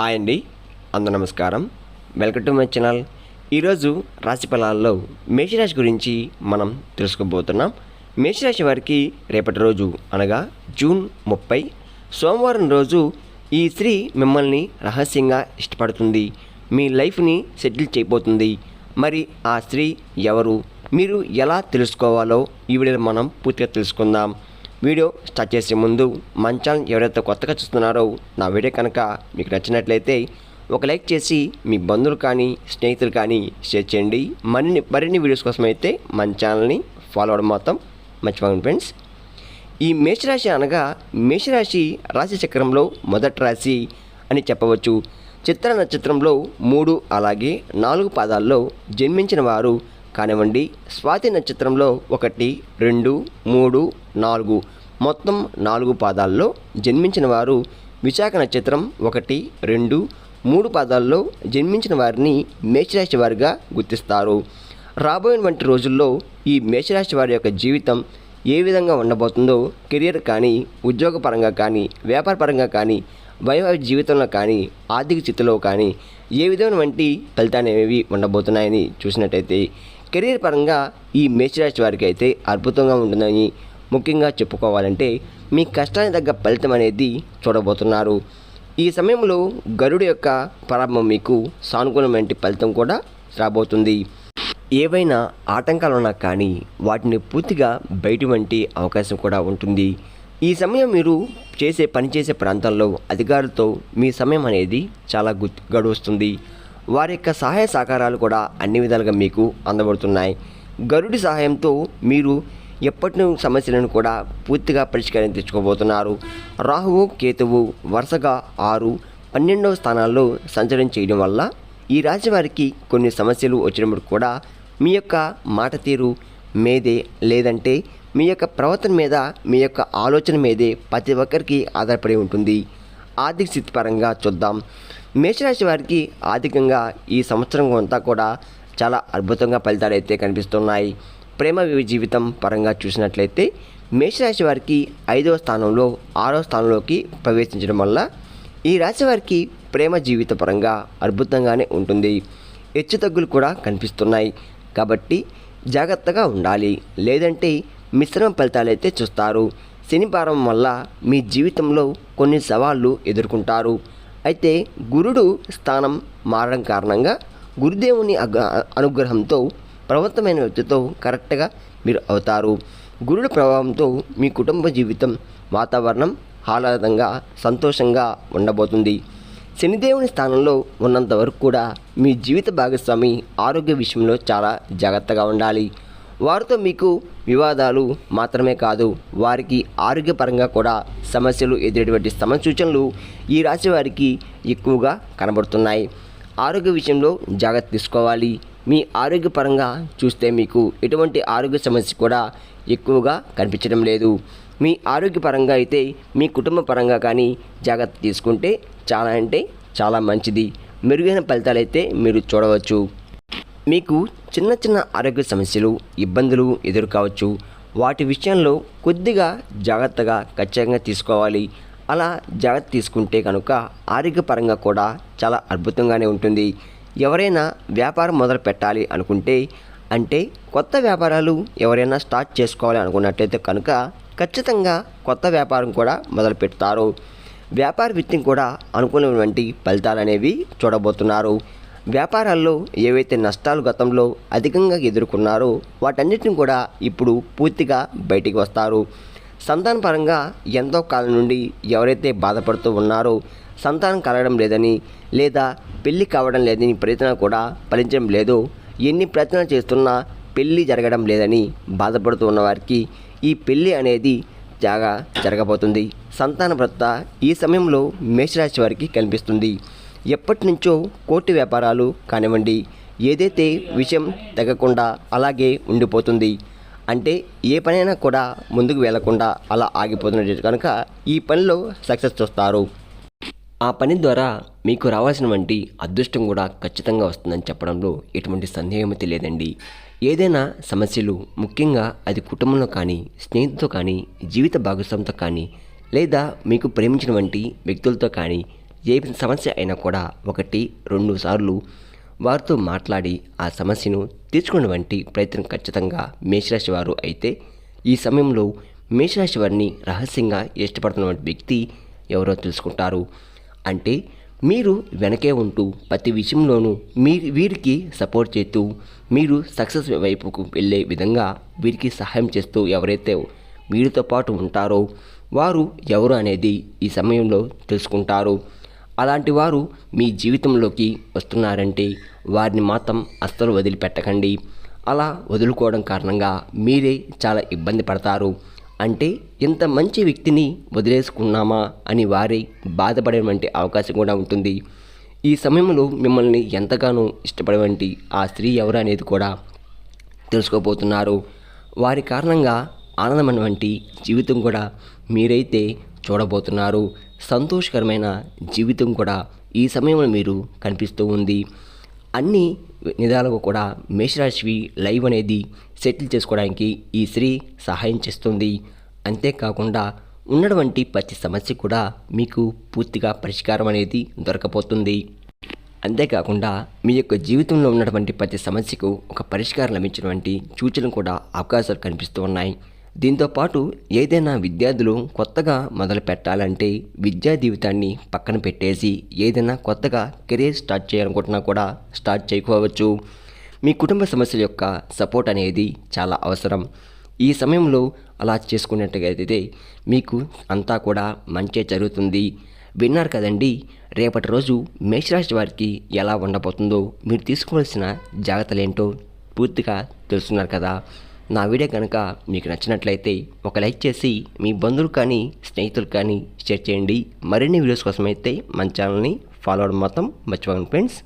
Hi అండి అందరు నమస్కారం. Welcome to my channel. ఈరోజు రాశి ఫలాల్లో మేషరాశి గురించి మనం తెలుసుకోబోతున్నాం. మేషరాశి వారికి రేపటి రోజు అనగా జూన్ ముప్పై సోమవారం రోజు ఈ స్త్రీ మిమ్మల్ని రహస్యంగా ఇష్టపడుతుంది. మీ లైఫ్ని సెటిల్ చేయబోతుంది. మరి ఆ స్త్రీ ఎవరు? మీరు ఎలా తెలుసుకోవాలో ఈ వీడియోలో మనం పూర్తిగా తెలుసుకుందాం. వీడియో స్టార్ట్ చేసే ముందు మన ఛానల్ ఎవరైతే కొత్తగా చూస్తున్నారో నా వీడియో కనుక మీకు నచ్చినట్లయితే ఒక లైక్ చేసి మీ బంధువులు కానీ స్నేహితులు కానీ షేర్ చేయండి. మరిన్ని మరిన్ని వీడియోస్ కోసం అయితే మన ఛానల్ని ఫాలో అవడం మాత్రం మర్చిపోకండి ఫ్రెండ్స్. ఈ మేషరాశి అనగా మేషరాశి రాశి చక్రంలో మొదటి రాశి అని చెప్పవచ్చు. చిత్ర నక్షత్రంలో మూడు అలాగే నాలుగు పాదాల్లో జన్మించిన వారు కానివ్వండి. స్వాతి నక్షత్రంలో ఒకటి రెండు మూడు నాలుగు. మొత్తం నాలుగు పాదాల్లో జన్మించిన వారు విశాఖ నక్షత్రం ఒకటి రెండు మూడు పాదాల్లో జన్మించిన వారిని మేషరాశి వారిగా గుర్తిస్తారు. రాబోయేటువంటి రోజుల్లో ఈ మేషరాశి వారి యొక్క జీవితం ఏ విధంగా ఉండబోతుందో కెరియర్ కానీ ఉద్యోగపరంగా కానీ వ్యాపారపరంగా కానీ వైవాహిక జీవితంలో కానీ ఆర్థిక స్థితిలో కానీ ఏ విధమైనటువంటి ఫలితాలు అనేవి ఉండబోతున్నాయని చూసినట్టయితే కెరీర్ పరంగా ఈ మేషరాశి వారికి అయితే అద్భుతంగా ఉంటుందని ముఖ్యంగా చెప్పుకోవాలంటే మీ కష్టానికి తగ్గ ఫలితం అనేది చూడబోతున్నారు. ఈ సమయంలో గరుడు యొక్క ప్రారంభం మీకు సానుకూలమైన ఫలితం కూడా రాబోతుంది. ఏవైనా ఆటంకాలు ఉన్నా కానీ వాటిని పూర్తిగా బయట వంటి అవకాశం కూడా ఉంటుంది. ఈ సమయం మీరు చేసే పనిచేసే ప్రాంతాల్లో అధికారులతో మీ సమయం అనేది చాలా గు గడుస్తుంది వారి యొక్క సహాయ సహకారాలు కూడా అన్ని విధాలుగా మీకు అందబడుతున్నాయి. గరుడి సహాయంతో మీరు ఎప్పటి సమస్యలను కూడా పూర్తిగా పరిష్కారం తెచ్చుకోబోతున్నారు. రాహువు కేతువు వరుసగా ఆరు పన్నెండవ స్థానాల్లో సంచలనం చేయడం వల్ల ఈ రాశి వారికి కొన్ని సమస్యలు వచ్చినప్పుడు కూడా మీ యొక్క మాట తీరు మీదే లేదంటే మీ యొక్క ప్రవర్తన మీద మీ యొక్క ఆలోచన మీదే ప్రతి ఒక్కరికి ఆధారపడి ఉంటుంది. ఆర్థిక స్థితి పరంగా చూద్దాం. మేషరాశి వారికి ఆర్థికంగా ఈ సంవత్సరం అంతా కూడా చాలా అద్భుతంగా ఫలితాలు అయితే కనిపిస్తున్నాయి. ప్రేమ జీవితం పరంగా చూసినట్లయితే మేషరాశి వారికి ఐదవ స్థానంలో ఆరో స్థానంలోకి ప్రవేశించడం వల్ల ఈ రాశి వారికి ప్రేమ జీవిత పరంగా అద్భుతంగానే ఉంటుంది. హెచ్చుతగ్గులు కూడా కనిపిస్తున్నాయి. కాబట్టి జాగ్రత్తగా ఉండాలి. లేదంటే మిశ్రమ ఫలితాలైతే చూస్తారు. శని వల్ల మీ జీవితంలో కొన్ని సవాళ్ళు ఎదుర్కొంటారు. అయితే గురుడు స్థానం మారడం కారణంగా గురుదేవుని అనుగ్రహంతో ప్రవర్తమైన వ్యక్తితో కరెక్ట్గా మీరు అవుతారు. గురుడు ప్రభావంతో మీ కుటుంబ జీవితం వాతావరణం ఆహ్లాదంగా సంతోషంగా ఉండబోతుంది. శనిదేవుని స్థానంలో ఉన్నంత వరకు కూడా మీ జీవిత భాగస్వామి ఆరోగ్య విషయంలో చాలా జాగ్రత్తగా ఉండాలి. వారితో మీకు వివాదాలు మాత్రమే కాదు వారికి ఆరోగ్యపరంగా కూడా సమస్యలు ఎదురేటువంటి సమసూచనలు ఈ రాశి వారికి ఎక్కువగా కనబడుతున్నాయి. ఆరోగ్య విషయంలో జాగ్రత్త తీసుకోవాలి. మీ ఆరోగ్యపరంగా చూస్తే మీకు ఎటువంటి ఆరోగ్య సమస్య కూడా ఎక్కువగా కనిపించడం లేదు. మీ ఆరోగ్యపరంగా అయితే మీ కుటుంబ పరంగా కానీ జాగ్రత్త తీసుకుంటే చాలా అంటే చాలా మంచిది. మెరుగైన ఫలితాలు అయితే మీరు చూడవచ్చు. మీకు చిన్న చిన్న ఆరోగ్య సమస్యలు ఇబ్బందులు ఎదురు కావచ్చు వాటి విషయంలో కొద్దిగా జాగ్రత్తగా ఖచ్చితంగా తీసుకోవాలి. అలా జాగ్రత్త తీసుకుంటే కనుక ఆరోగ్యపరంగా కూడా చాలా అద్భుతంగానే ఉంటుంది. ఎవరైనా వ్యాపారం మొదలు పెట్టాలి అనుకుంటే అంటే కొత్త వ్యాపారాలు ఎవరైనా స్టార్ట్ చేసుకోవాలి అనుకున్నట్టయితే కనుక ఖచ్చితంగా కొత్త వ్యాపారం కూడా మొదలు పెడతారు. వ్యాపార విత్తం కూడా అనుకున్నటువంటి ఫలితాలు అనేవి చూడబోతున్నారు. వ్యాపారాల్లో ఏవైతే నష్టాలు గతంలో అధికంగా ఎదుర్కొన్నారో వాటన్నిటిని కూడా ఇప్పుడు పూర్తిగా బయటికి వస్తారు. సంతాన పరంగా ఎంతో కాలం నుండి ఎవరైతే బాధపడుతూ ఉన్నారో సంతానం కలగడం లేదని లేదా పెళ్ళి కావడం లేదని ప్రయత్నం కూడా ఫలించడం లేదు. ఎన్ని ప్రయత్నాలు చేస్తున్నా పెళ్ళి జరగడం లేదని బాధపడుతూ ఉన్నవారికి ఈ పెళ్ళి అనేది జాగా జరగబోతుంది. సంతాన భర్త ఈ సమయంలో మేషరాశి వారికి కనిపిస్తుంది. ఎప్పటి నుంచో కోర్టు వ్యాపారాలు కానివ్వండి ఏదైతే విషయం తగ్గకుండా అలాగే ఉండిపోతుంది. అంటే ఏ పనైనా కూడా ముందుకు వెళ్ళకుండా అలా ఆగిపోతున్నట్టు కనుక ఈ పనిలో సక్సెస్ చూస్తారు. ఆ పని ద్వారా మీకు రావాల్సిన వంటి అదృష్టం కూడా ఖచ్చితంగా వస్తుందని చెప్పడంలో ఎటువంటి సందేహం తెలియదండి. ఏదైనా సమస్యలు ముఖ్యంగా అది కుటుంబంలో కానీ స్నేహితులతో కానీ జీవిత భాగస్వామితో కానీ లేదా మీకు ప్రేమించిన వంటి వ్యక్తులతో కానీ ఏ సమస్య అయినా కూడా ఒకటి రెండు సార్లు వారితో మాట్లాడి ఆ సమస్యను తీర్చుకునే వంటి ప్రయత్నం ఖచ్చితంగా మేషరాశి వారు అయితే ఈ సమయంలో మేషరాశి వారిని రహస్యంగా ఇష్టపడుతున్న వ్యక్తి ఎవరో తెలుసుకుంటారు. అంటే మీరు వెనకే ఉంటూ ప్రతి విషయంలోనూ మీ వీరికి సపోర్ట్ చేస్తూ మీరు సక్సెస్ వైపుకు వెళ్ళే విధంగా వీరికి సహాయం చేస్తూ ఎవరైతే వీరితో పాటు ఉంటారో వారు ఎవరు అనేది ఈ సమయంలో తెలుసుకుంటారు. అలాంటి వారు మీ జీవితంలోకి వస్తున్నారంటే వారిని మాత్రం అస్సలు వదిలిపెట్టకండి. అలా వదులుకోవడం కారణంగా మీరే చాలా ఇబ్బంది పడతారు. అంటే ఇంత మంచి వ్యక్తిని వదిలేసుకున్నామా అని వారే బాధపడేటువంటి అవకాశం కూడా ఉంటుంది. ఈ సమయంలో మిమ్మల్ని ఎంతగానో ఇష్టపడేవంటి ఆ స్త్రీ ఎవరు అనేది కూడా తెలుసుకోబోతున్నారు. వారి కారణంగా ఆనందమైన వంటి జీవితం కూడా మీరైతే చూడబోతున్నారు. సంతోషకరమైన జీవితం కూడా ఈ సమయంలో మీరు కనిపిస్తూ ఉంది. అన్ని నిదాలకు కూడా మేషరాశివి లైవ్ అనేది సెటిల్ చేసుకోవడానికి ఈ స్త్రీ సహాయం చేస్తుంది. అంతేకాకుండా ఉన్నటువంటి ప్రతి సమస్య కూడా మీకు పూర్తిగా పరిష్కారం అనేది దొరకపోతుంది అంతేకాకుండా మీ యొక్క జీవితంలో ఉన్నటువంటి ప్రతి సమస్యకు ఒక పరిష్కారం లభించినటువంటి సూచనలు కూడా అవకాశాలు కనిపిస్తూ ఉన్నాయి. దీంతోపాటు ఏదైనా విద్యార్థులు కొత్తగా మొదలు పెట్టాలంటే విద్యా జీవితాన్ని పక్కన పెట్టేసి ఏదైనా కొత్తగా కెరీర్ స్టార్ట్ చేయాలనుకుంటున్నా కూడా స్టార్ట్ చేయకపోవచ్చు. మీ కుటుంబ సమస్యల యొక్క సపోర్ట్ అనేది చాలా అవసరం. ఈ సమయంలో అలా చేసుకున్నట్టుగైతే మీకు అంతా కూడా మంచి జరుగుతుంది. విన్నారు కదండి రేపటి రోజు మేషరాశి వారికి ఎలా ఉండబోతుందో మీరు తీసుకోవాల్సిన జాగ్రత్తలు ఏంటో పూర్తిగా తెలుసున్నారు కదా. నా వీడియో కనుక మీకు నచ్చినట్లయితే ఒక లైక్ చేసి మీ బంధువులు కానీ స్నేహితులు కానీ షేర్ చేయండి. మరిన్ని వీడియోస్ కోసం అయితే మన ఛానల్ని ఫాలో అవడం మాత్రం మర్చిపోకండి ఫ్రెండ్స్.